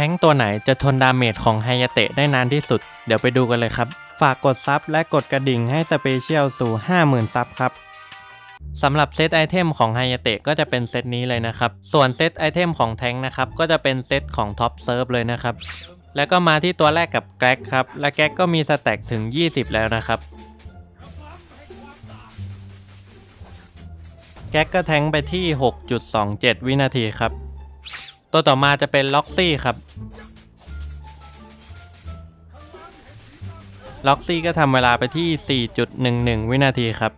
ท้งตัวไหนจะทนดาเมจของไฮยาเตะได้นานที่สุด เดี๋ยวไปดูกันเลยครับ ฝากกดซับและกดกระดิ่งให้สเปเชียลสู่ 50,000 ซับครับสำหรับเซตไอเทมของไฮยาเตะก็จะเป็นเซตนี้เลยนะครับ ส่วนเซตไอเทมของแท้งนะครับ ก็จะเป็นเซตของท็อปเซิร์ฟเลยนะครับ แล้วก็มาที่ตัวแรกกับแกร็กครับ และแกร็กก็มีสแต็กถึง 20 แล้วนะครับ แก๊กก็แทงไปที่ 6.27 วินาทีครับ ตัวต่อมาจะเป็นล็อกซี่ครับล็อกซี่ก็ทำเวลาไปที่ 4.11 วินาทีครับ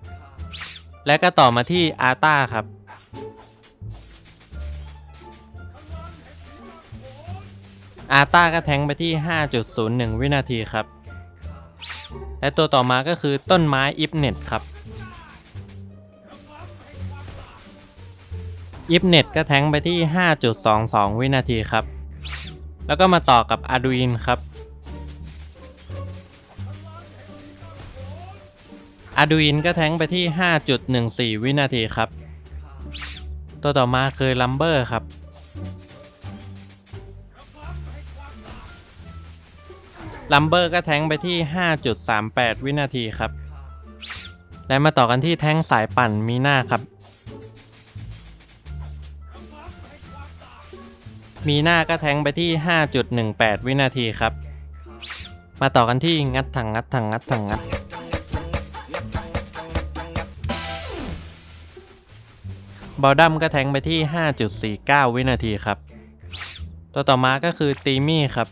และก็ต่อมาที่อาต้าครับ อาต้าก็แทงไปที่ 5.01 วินาทีครับ และตัวต่อมาก็คือต้นไม้อิฟเน็ตครับ อิฟเน็ตก็แทงไปที่ 5.22 วินาทีครับ แล้วก็มาต่อกับ Arduino ครับ Arduino ก็แทงไปที่ 5.14 วินาทีครับ ตัวต่อมาคือ Lumber ครับ Lumber ก็แทงไปที่ 5.38 วินาทีครับ และมาต่อกันที่แท้งสายปั่นมีหน้าครับ มีหน้าก็แทงไปที่ 5.18 วินาทีครับ มาต่อกันที่งัดถังงัดถังงัดถังงัด บอลดัมก็แทงไปที่ 5.49 วินาทีครับ ตัวต่อมาก็คือตีมี่ครับ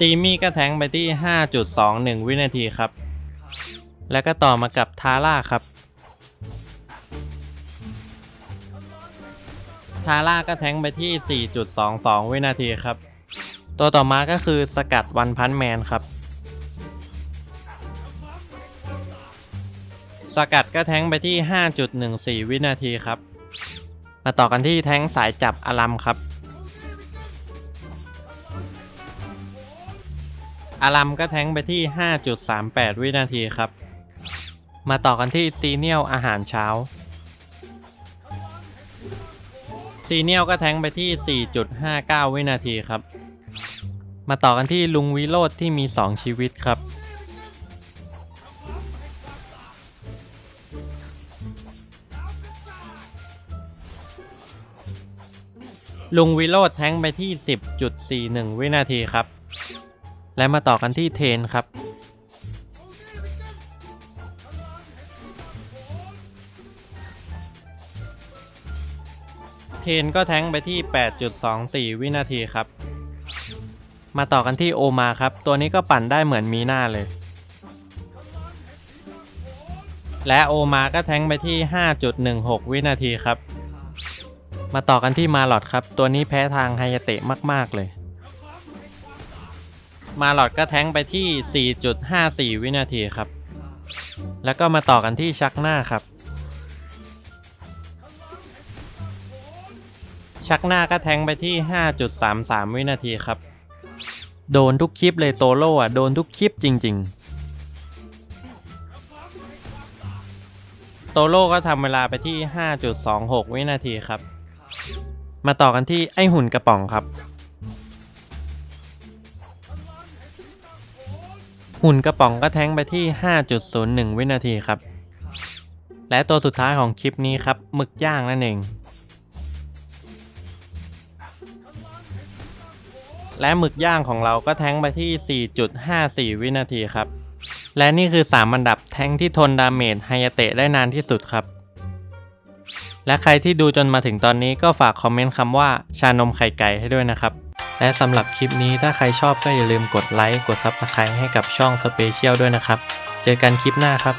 ตีมี่ก็แทงไปที่ 5.21 วินาทีครับ แล้วก็ต่อมากับทาร่าครับ ทาร่าก็แทงไปที่ 4.22 วินาทีครับ ตัวต่อมาก็คือสกัดวันพันแมนครับ สกัดก็แทงไปที่ 5.14 วินาทีครับ มาต่อกันที่แทงสายจับอลัมครับอลัมก็แทงไปที่ 5.38 วินาทีครับ มาต่อกันที่ซีเนียลอาหารเช้า ซีเนียลก็แทงไปที่ 4.59 วินาทีครับ มาต่อกันที่ลุงวิโรธที่มี 2 ชีวิตครับ ลุงวิโรธแทงไปที่ 10.41 วินาทีครับ และมาต่อกันที่เทนครับ เทนก็แทงไปที่ 8.24 วินาทีครับ มาต่อกันที่โอมาครับ ตัวนี้ก็ปั่นได้เหมือนมีหน้าเลย และโอมาก็แทงไปที่ 5.16 วินาทีครับ มาต่อกันที่มาลอดครับ ตัวนี้แพ้ทางไฮยเตะมาก ๆ เลย มาลอดก็แทงไปที่ 4.54 วินาทีครับ แล้วก็มาต่อกันที่ชักหน้าครับ ชักหน้าก็แทงไปที่ 5.33 วินาทีครับ โดนทุกคลิปเลยโตโร่อะโดนทุกคลิปจริง ๆ โตโร่ก็ทำเวลาไปที่ 5.26 วินาทีครับ มาต่อกันที่ไอหุ่นกระป๋องครับ หุ่นกระป๋องก็แทงไปที่ 5.01 วินาทีครับ และตัวสุดท้ายของคลิปนี้ครับหมึกย่างนั่นเอง และหมึกย่างของเราก็แทงไปที่ 4.54 วินาทีครับ และนี่คือ 3 อันดับแทงที่ทนดาเมจไฮยาเตะได้นานที่สุดครับ และใครที่ดูจนมาถึงตอนนี้ก็ฝากคอมเมนต์คำว่าชานมไข่ไก่ให้ด้วยนะครับ และสำหรับคลิปนี้ถ้าใครชอบก็อย่าลืมกดไลค์ กด Subscribe ให้กับช่อง Special ด้วยนะครับ เจอกันคลิปหน้าครับ